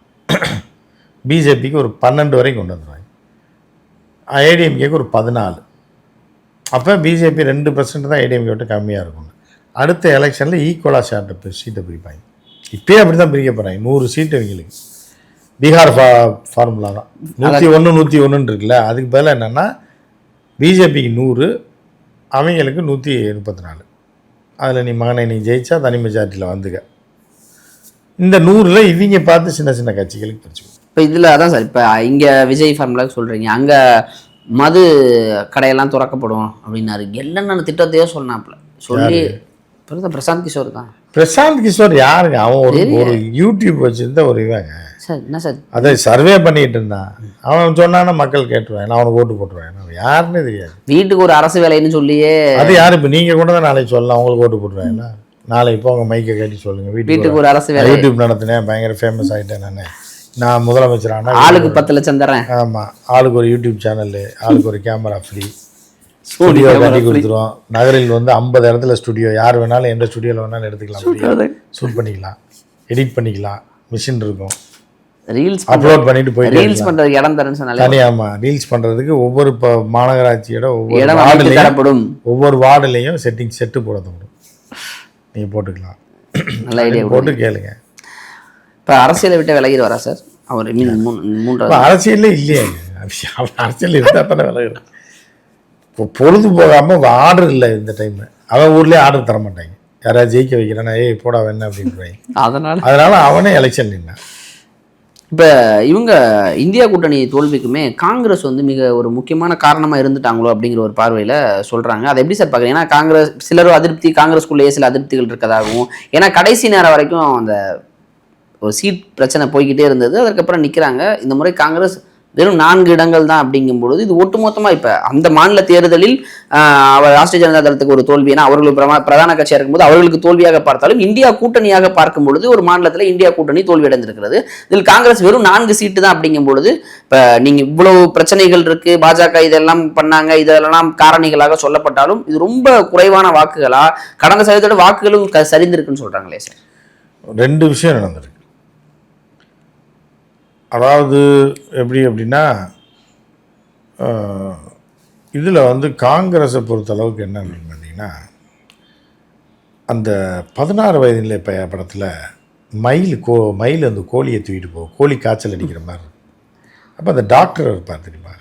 பிஜேபிக்கு ஒரு பன்னெண்டு வரைக்கும் கொண்டு வந்துடுவாங்க ஏடிஎம்கேக்கு ஒரு பதினாலு. அப்போ பிஜேபி ரெண்டு பர்சன்ட் தான் ஏடிஎம்கே விட்டு கம்மியாக இருக்கும். அடுத்த எலெக்ஷனில் ஈக்குவலாக ஷார்ட்டை சீட்டை பிரிப்பாங்க. இப்பயே அப்படி தான் பிரிக்க போகிறாங்க நூறு சீட்டு இவங்களுக்கு பீகார் ஃபா ஃபார்முலா தான். நூற்றி ஒன்று நூற்றி ஒன்றுன்னு இருக்குல்ல அதுக்கு பதிலாக என்னென்னா பிஜேபிக்கு நூறு அவங்களுக்கு நூற்றி முப்பத்தி நாலு. அதில் நீ மகனை நீ ஜெயிச்சா தனி மெஜாரிட்டியில் வந்துக்க. இந்த நூறில் இவங்க பார்த்து சின்ன சின்ன கட்சிகளுக்கு பிரிச்சுக்கணும் இப்போ இதில் அதான் சார் இப்போ இங்கே விஜய் ஃபார்முலாக்கு சொல்கிறீங்க அங்கே மது கடையெல்லாம் திறக்கப்படும் அப்படின்னாரு. என்னென்ன திட்டத்தையோ சொன்னாப்புல. சொல்லி பிரசாந்த் கிஷோர் தான். பிரசாந்த் கிஷோர் யாருங்க? அவன் ஒரு ஒரு யூடியூப் வச்சுருந்த ஒரு இவங்க. அதை சர்வே பண்ணிட்டு இருந்தான். அவன் சொன்னான்னா மக்கள் கேட்டுருவேன் நான் அவனுக்கு ஓட்டு போட்டுருவேன். யாருன்னு தெரியாது. வீட்டுக்கு ஒரு அரசு வேலைன்னு சொல்லியே. அது யார்? இப்போ நீங்கள் கூட தான் நாளைக்கு சொல்லலாம். அவங்களுக்கு ஓட்டு போட்டுருவேன். நாளைக்கு போங்க மைக்கை கட்டி சொல்லுங்கள் வீட்டுக்கு ஒரு அரசு வேலை. யூடியூப் நடத்தினேன். பயங்கர ஃபேமஸ் ஆகிட்டேன் நான். நான் முதலமைச்சரானா ஆளுக்கு பத்து லட்சம் தரேன். ஆமாம் ஆளுக்கு ஒரு யூடியூப் சேனலு ஆளுக்கு ஒரு கேமரா ஃப்ரீ ஸ்டுடியோ கட்டி கொடுத்துருவோம். நகரில் வந்து ஐம்பது இடத்துல ஸ்டுடியோ யார் வேணாலும் எந்த ஸ்டுடியோவில் வேணாலும் எடுத்துக்கலாம். ஷூட் பண்ணிக்கலாம். எடிட் பண்ணிக்கலாம். மிஷின் இருக்கும். ரீல்ஸ் அப்லோட் பண்ணிட்டு போயிட்டு ரீல்ஸ் பண்றதுக்கு இடம் தரேன்னு சொன்னாலே ஆமாம் ரீல்ஸ் பண்ணுறதுக்கு ஒவ்வொரு இப்போ மாநகராட்சியோட ஒவ்வொரு வார்டுலையும் தரப்படும் ஒவ்வொரு வார்டுலையும் செட்டிங் செட்டு போட தோணும். நீங்கள் போட்டுக்கலாம். நல்ல ஐடியா போட்டு கேளுங்க. இப்போ அரசியலை விட்டு விலகிடுவாரா சார்? அவர் மீன் மூன்றாவது [LAUGHS] அரசியல்ல இல்லையே. அவர் அரசியல் இருந்தால் தானே இப்போ பொழுது போகாமல் ஆர்டர் இல்லை இந்த டைம் அவன் ஊர்லேயே ஆர்டர் தர மாட்டாங்க யாராவது ஜெயிக்க வைக்கிறானா ஏய் போடா வேணா அப்படின்றாங்க. அதனால அதனால அவனே எலெக்ஷன் நின்னான் இப்போ இவங்க இந்தியா கூட்டணி தோல்விக்குமே காங்கிரஸ் வந்து மிக ஒரு முக்கியமான காரணமாக இருந்துட்டாங்களோ அப்படிங்கிற ஒரு பார்வையில் சொல்கிறாங்க அதை எப்படி சார் பார்க்குறீங்க? ஏன்னா காங்கிரஸ் சிலரும் அதிருப்தி காங்கிரஸ்குள்ளேயே சில அதிருப்திகள் இருக்கதாகவும் ஏன்னா கடைசி நேரம் வரைக்கும் அந்த ஒரு சீட் பிரச்சனை போய்கிட்டே இருந்தது. அதுக்கப்புறம் நிற்கிறாங்க இந்த முறை காங்கிரஸ் வெறும் நான்கு இடங்கள் தான் அப்படிங்கும்பொழுது இது ஒட்டுமொத்தமாக இப்போ அந்த மாநில தேர்தலில் அவர் ராஷ்டிரிய ஜனதா தளத்துக்கு ஒரு தோல்வி ஏன்னா அவர்கள் பிரதான கட்சியாக இருக்கும்போது அவர்களுக்கு தோல்வியாக பார்த்தாலும் இந்தியா கூட்டணியாக பார்க்கும் பொழுது ஒரு மாநிலத்தில் இந்தியா கூட்டணி தோல்வி அடைந்திருக்கிறது இதில் காங்கிரஸ் வெறும் நான்கு சீட்டு தான் அப்படிங்கும் பொழுது இப்போ நீங்கள் இவ்வளவு பிரச்சனைகள் இருக்குது பாஜக இதெல்லாம் பண்ணாங்க இதெல்லாம் காரணிகளாக சொல்லப்பட்டாலும் இது ரொம்ப குறைவான வாக்குகளா? கடந்த சதவீதத்தோட வாக்குகளும் க- சரிந்திருக்குன்னு சொல்கிறாங்களே சார். ரெண்டு விஷயம் நடந்திருக்கு. அதாவது எப்படி அப்படின்னா இதில் வந்து காங்கிரஸை பொறுத்தளவுக்கு என்ன அப்படின்னு பார்த்தீங்கன்னா அந்த பதினாறு வயதில் இப்போ படத்தில் மயில் கோ மயில் அந்த கோழியை தூக்கிட்டு போகும் கோழி காய்ச்சல் அடிக்கிற மாதிரி இருக்கும். அப்போ அந்த டாக்டர் இருப்பார் தெரியுமா?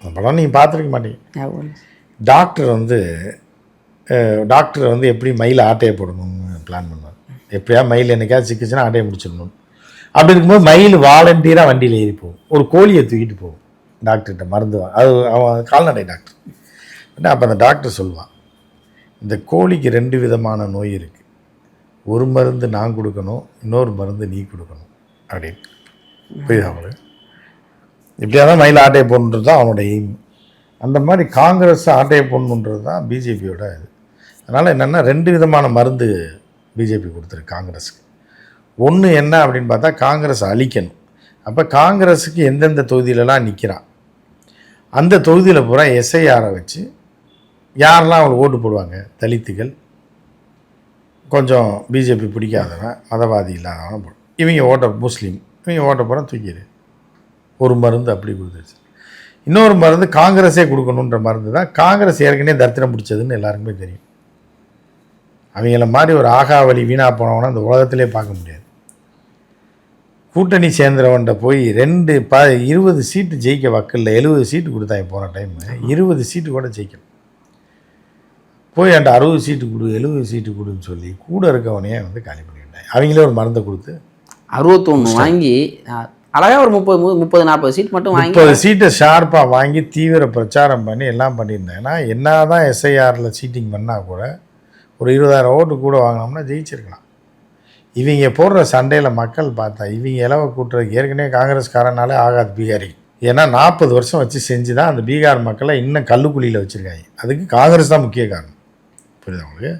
அந்த படம் நீங்கள் பார்த்துருக்க மாட்டீங்க. டாக்டர் வந்து டாக்டர் வந்து எப்படி மயில் ஆட்டையை போடணும்னு பிளான் பண்ணுவார்? எப்படியா மயில் என்னைக்காவது சிக்கிச்சுன்னா ஆட்டையை முடிச்சிடணும் அப்படி இருக்கும்போது மயில் வாலண்டியராக வண்டியில் ஏறி போகும். ஒரு கோழியை தூக்கிட்டு போகும். டாக்டர்கிட்ட மருந்து அது அவன் கால்நடை டாக்டர் என்ன அப்போ அந்த டாக்டர் சொல்லுவான் இந்த கோழிக்கு ரெண்டு விதமான நோய் இருக்குது ஒரு மருந்து நான் கொடுக்கணும் இன்னொரு மருந்து நீ கொடுக்கணும். அப்படின்னு. புரியுது அவங்களுக்கு இப்படியாக தான் மயில் ஆட்டையை போடணுன்றது தான் அவனோட எய்ம் அந்த மாதிரி காங்கிரஸ் ஆட்டையை போடணுன்றது தான் பிஜேபியோட இது. அதனால் என்னென்னா ரெண்டு விதமான மருந்து பிஜேபி கொடுத்துருக்கு காங்கிரஸுக்கு. ஒன்று என்ன அப்படின்னு பார்த்தா காங்கிரஸ் அழிக்கணும். அப்போ காங்கிரஸுக்கு எந்தெந்த தொகுதியிலலாம் நிற்கிறான் அந்த தொகுதியில் பூரா எஸ்ஐஆரை வச்சு யாரெல்லாம் அவங்க ஓட்டு போடுவாங்க? தலித்துகள் கொஞ்சம் பிஜேபி பிடிக்காதவன் மதவாதி இல்லாதவன் போடும் இவங்க ஓட்ட முஸ்லீம் இவங்க ஓட்ட பூரா தூக்கிடு. ஒரு மருந்து அப்படி கொடுத்துருச்சு. இன்னொரு மருந்து காங்கிரஸே கொடுக்கணுன்ற மருந்து தான் காங்கிரஸ் ஏற்கனவே தரித்திரம் பிடிச்சதுன்னு எல்லாருக்குமே தெரியும். அவங்கள மாதிரி ஒரு ஆகாவளி வீணாக போனவனா அந்த உலகத்திலே பார்க்க முடியாது. கூட்டணி சேர்ந்தவன்ட்ட போய் ரெண்டு ப இருபது சீட்டு ஜெயிக்க வக்கில்ல எழுபது சீட்டு கொடுத்தாங்க போன டைம் இருபது சீட்டு கூட ஜெயிக்கணும். போய் என்கிட்ட அறுபது சீட்டு கொடு எழுபது சீட்டு கொடுன்னு சொல்லி கூட இருக்கவனையே வந்து காலி பண்ணிட்டாங்க அவங்களே ஒரு மருந்தை கொடுத்து அறுபத்தொன்று வாங்கி அஹ், அழகா ஒரு முப்பது முப்பது நாற்பது சீட் மட்டும் வாங்கி முப்பது சீட்டை ஷார்ப்பாக வாங்கி தீவிர பிரச்சாரம் பண்ணி எல்லாம் பண்ணியிருந்தேன். ஏன்னா என்ன தான் எஸ்ஐஆரில் சீட்டிங் பண்ணால் கூட ஒரு இருபதாயிரம் ஓட்டு கூட வாங்கினோம்னா ஜெயிச்சிருக்கலாம். இவங்க போடுற சண்டையில் மக்கள் பார்த்தா இவங்க இலவ கூட்டுறதுக்கு ஏற்கனவே காங்கிரஸ்காரனாலே ஆகாது பீகாரி. ஏன்னா நாற்பது வருஷம் வச்சு செஞ்சு தான் அந்த பீகார் மக்களை இன்னும் கல்லுக்குழியில் வச்சுருக்காங்க. அதுக்கு காங்கிரஸ் தான் முக்கிய காரணம். புரியுதா உங்களுக்கு?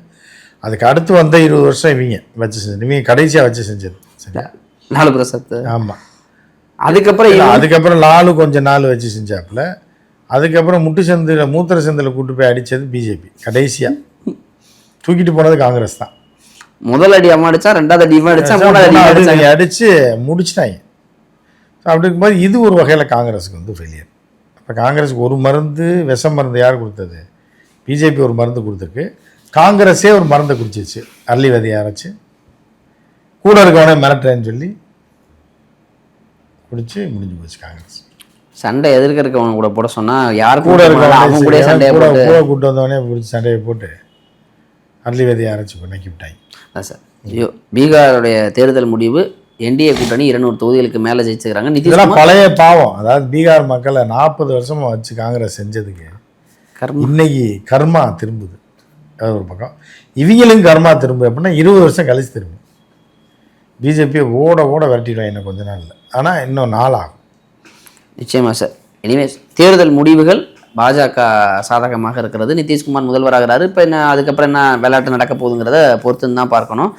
அதுக்கு அடுத்து வந்த இருபது வருஷம் இவங்க வச்சு செஞ்சது இவங்க கடைசியாக வச்சு செஞ்சது. சரியா? நாலு பிரசத்து ஆமாம் அதுக்கப்புறம் அதுக்கப்புறம் லாலு கொஞ்ச நாள் வச்சு செஞ்சாப்புல. அதுக்கப்புறம் முட்டு சந்தில் மூத்திர சந்தில் கூட்டு போய் அடித்தது பிஜேபி. கடைசியாக தூக்கிட்டு போனது காங்கிரஸ் தான். முதல் அடி அம்மா அடிச்சா ரெண்டாவது அடி இவன் அடிச்சா மூணாவது அடி. அடித்து முடிச்சிட்டாங்க. அப்படி இருக்கும்போது இது ஒரு வகையில் காங்கிரஸுக்கு வந்து ஃபெயிலியர் இப்போ காங்கிரஸுக்கு ஒரு மருந்து விஷ மருந்து யார் கொடுத்தது? பிஜேபி ஒரு மருந்து கொடுத்துருக்கு. காங்கிரஸே ஒரு மருந்தை குடிச்சிருச்சு. அரளி விதையை அரைச்சு. கூட இருக்கவனே மிரட்டுறேன்னு சொல்லி குடிச்சு முடிஞ்சு போச்சு காங்கிரஸ். சண்டை எதிர்க்க இருக்கவங்க கூட போட சொன்னா யாரு கூட இருக்க சண்டையை கூட போட்டு. கூட கூட்டு வந்தவனே பிடிச்சி சண்டையை போட்டு அரளி விதையை அரைச்சி நக்கி விட்டாங்க அதான் சார். ஐயோ பீகாருடைய தேர்தல் முடிவு என்டிஏ கூட்டணி இருநூறு தொகுதிகளுக்கு மேல ஜெயிச்சுக்கிறாங்க நிதிஷ்குமார் பழைய பாவம். அதாவது பீகார் மக்களை நாற்பது வருஷமா வச்சு காங்கிரஸ் செஞ்சதுக்கு கர்ம. இன்னைக்கு கர்மா திரும்புது. அது ஒரு பக்கம். இவங்களும் கர்மா திரும்பு அப்படின்னா இருபது வருஷம் கழிச்சு திரும்பும். பிஜேபியை ஓட ஓட விரட்டிடுவாங்க இன்னும் கொஞ்ச நாள்ல. ஆனால் இன்னும் நாள் ஆகும் நிச்சயமா சார். இனிமே தேர்தல் முடிவுகள் பாஜக சாதகமாக இருக்கிறது. நிதிஷ்குமார் முதல்வராகிறாரு. இப்போ என்ன அதுக்கப்புறம் என்ன விளையாட்டு நடக்க போகுதுங்கிறத பொறுத்துன்னு தான் பார்க்கணும்.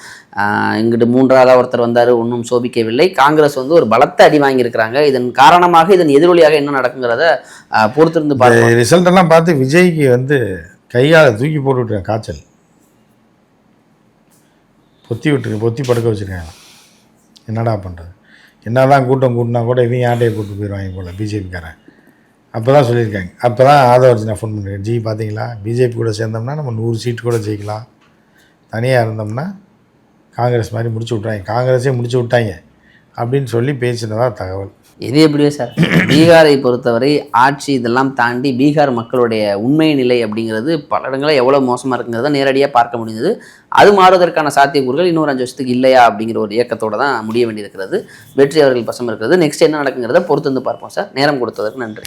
இங்கிட்டு மூன்றாவதாக ஒருத்தர் வந்தார் ஒன்றும் சோபிக்கவில்லை. காங்கிரஸ் வந்து ஒரு பலத்த அடி வாங்கியிருக்கிறாங்க. இதன் காரணமாக இதன் எதிரொலியாக என்ன நடக்குங்கிறத பொறுத்திருந்து பார்க்கணும். ரிசல்ட் எல்லாம் பார்த்து விஜய்க்கு வந்து கையால் தூக்கி போட்டு விட்டுருக்கேன் காய்ச்சல். பொத்தி விட்டுருக்கேன் பொத்தி படுக்க வச்சுருக்காங்க. என்னடா பண்ணுறது என்னதான் கூட்டம் கூட்டினா கூட இவங்க ஆட்டையை கூட்டு போயிடுவாங்க போல் பிஜேபிக்காரன் அப்போ தான் சொல்லியிருக்காங்க அப்போ தான் ஆதவர்ஜி நான் ஃபோன் பண்ணியிருக்கேன் ஜி பார்த்தீங்களா பிஜேபி கூட சேர்ந்தோம்னா நம்ம நூறு சீட்டு கூட ஜெயிக்கலாம். தனியாக இருந்தோம்னா காங்கிரஸ் மாதிரி முடிச்சு விட்றாங்க காங்கிரஸே முடிச்சு விட்டாங்க. அப்படின்னு சொல்லி பேசினதா தகவல். இது எப்படியோ சார். பீகாரை பொறுத்தவரை ஆட்சி இதெல்லாம் தாண்டி பீகார் மக்களுடைய உண்மை நிலை அப்படிங்கிறது பல இடங்களில் எவ்வளோ மோசமாக இருக்குங்கிறத நேரடியாக பார்க்க முடிஞ்சது அது மாறுவதற்கான சாத்தியக்கூறுகள் இன்னொரு அஞ்சு வருஷத்துக்கு இல்லையா அப்படிங்கிற ஒரு இயக்கத்தோடு தான் முடிய வேண்டியிருக்கிறது. வெற்றி அவர்கள் பசம் இருக்கிறது. நெக்ஸ்ட் என்ன நடக்குங்கிறத பொறுத்து வந்து பார்ப்போம் சார். நேரம் கொடுத்ததற்கு நன்றி.